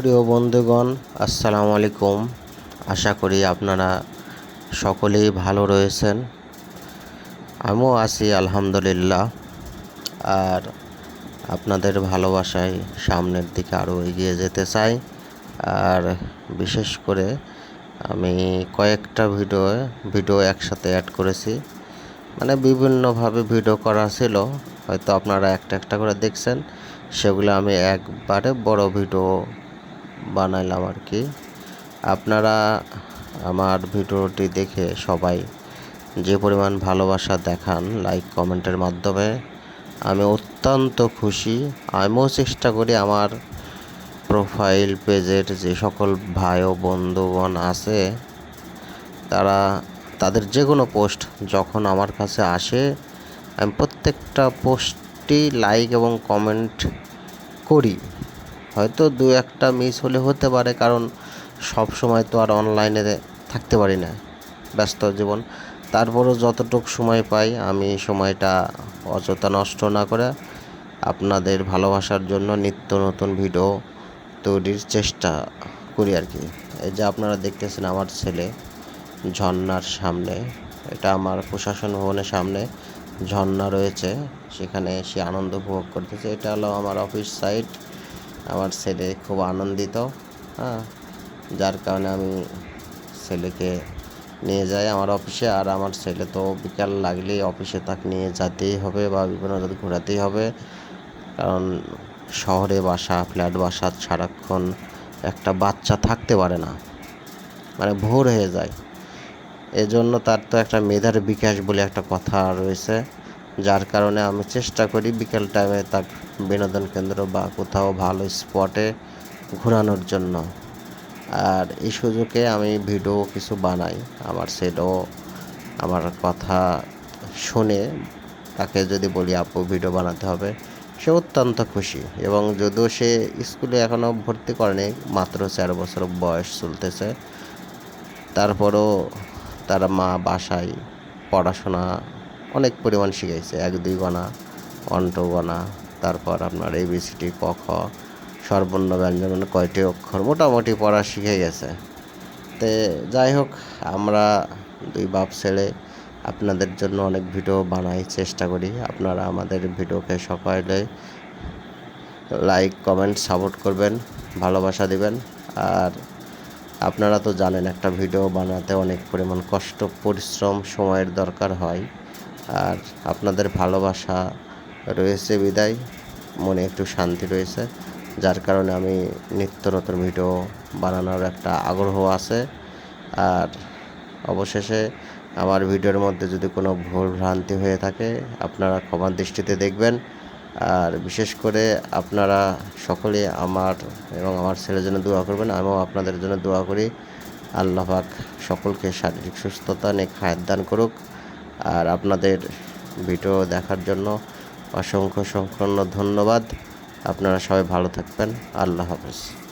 প্রিয় বন্ধুগণ, আসসালামু আলাইকুম। আশা করি আপনারা সকলেই ভালো রয়েছেন। আমিও আছি, আলহামদুলিল্লাহ। আর আপনাদের ভালোবাসায় সামনের দিকে আরও এগিয়ে যেতে চাই। আর বিশেষ করে আমি কয়েকটা ভিডিও ভিডিও একসাথে অ্যাড করেছি। মানে বিভিন্নভাবে ভিডিও করা ছিল। হয়তো আপনারা একটা একটা করে দেখছেন। সেগুলো আমি একবারে বড় ভিডিও বানাইলাম আর কি। আপনারা আমার ভিডিওটি দেখে সবাই যে পরিমাণ ভালোবাসা দেখান লাইক কমেন্টের মাধ্যমে, আমি অত্যন্ত খুশি। আমিও চেষ্টা করি আমার প্রোফাইল পেজের যে সকল ভাই ও বন্ধুগণ আছে, তারা তাদের যে কোনো পোস্ট যখন আমার কাছে আসে, আমি প্রত্যেকটা পোস্টটি লাইক এবং কমেন্ট করি। হয়তো দু একটা মিস হলে হতে পারে, কারণ সব সময় তো আর অনলাইনে থাকতে পারি না, ব্যস্ত জীবন। তারপরও যতটুকু সময় পাই আমি সময়টা অযথা নষ্ট না করে আপনাদের ভালোবাসার জন্য নিত্য নতুন ভিডিও তৈরির চেষ্টা করি আর কি। এই যে আপনারা দেখতেছেন আমার ছেলে ঝর্নার সামনে, এটা আমার প্রশাসন ভবনের সামনে ঝর্ণা রয়েছে, সেখানে সে আনন্দ উপভোগ করতেছে। এটা হলো আমার অফিস সাইট আমার ছেলে খুব আনন্দিত হ্যাঁ? যার কারণে আমি ছেলেকে নিয়ে যাই আমার অফিসে। আর আমার ছেলে তো বিকাল লাগলেই অফিসে তাকে নিয়ে যেতেই হবে বা বিভিন্ন জায়গায় ঘোরাতেই হবে। কারণ শহরে বাসা, ফ্ল্যাট বাসা সারাক্ষণ একটা বাচ্চা থাকতে পারে না। মানে ভোর হয়ে যায়। এজন্য তার তো একটা মেধার বিকাশ বলে একটা কথা রয়েছে। যার কারণে আমি চেষ্টা করি বিকেল টাইমে তার বিনোদন কেন্দ্র বা কোথাও ভালো স্পটে ঘোরানোর জন্য। আর এই সুযোগে আমি ভিডিও কিছু বানাই। আমার সেটাও আমার কথা শুনে তাকে যদি বলি, আপু ভিডিও বানাতে হবে। সে অত্যন্ত খুশি এবং যদিও সে স্কুলে এখনও ভর্তি করেনি, মাত্র চার বছর বয়স চলতেছে। তারপরও তার মা বাসায় পড়াশোনা অনেক পরিমাণ শিখাইছে। এক, দুই গণা অন্ট গণা, তারপর আপনার এবিসিটি ক, খ সর্বর্ণ ব্যঞ্জন মানে কয়টি অক্ষর? মোটামুটি পড়া শিখে গেছে। তে যাই হোক, আমরা দুই বাপ ছেলে আপনাদের জন্য অনেক ভিডিও বানাই, চেষ্টা করি। আপনারা আমাদের ভিডিওকে সকালে লাইক, কমেন্ট, সাপোর্ট করবেন, ভালোবাসা দিবেন। আর আপনারা তো জানেন, একটা ভিডিও বানাতে অনেক পরিমাণ কষ্ট, পরিশ্রম, সময়ের দরকার হয়। আর আপনাদের ভালোবাসা রয়েছে বিদায়। মনে একটু শান্তি রয়েছে, যার কারণে আমি নিত্য নতুন ভিডিও বানানোর একটা আগ্রহ আছে। আর অবশেষে আমার ভিডিওর মধ্যে যদি কোনো ভুল ভ্রান্তি হয়ে থাকে, আপনারা ক্ষমার দৃষ্টিতে দেখবেন। আর বিশেষ করে আপনারা সকলে আমার এবং আমার ছেলের জন্য দোয়া করবেন, আমিও আপনাদের জন্য দোয়া করি। আল্লাহ পাক সকলকে শারীরিক সুস্থতা নিয়ে খায়ের দান করুক। আর আপনাদের ভিডিও দেখার জন্য অসংখ্য সম্পূর্ণ ধন্যবাদ। আপনারা সবাই ভালো থাকবেন। আল্লাহ হাফেজ।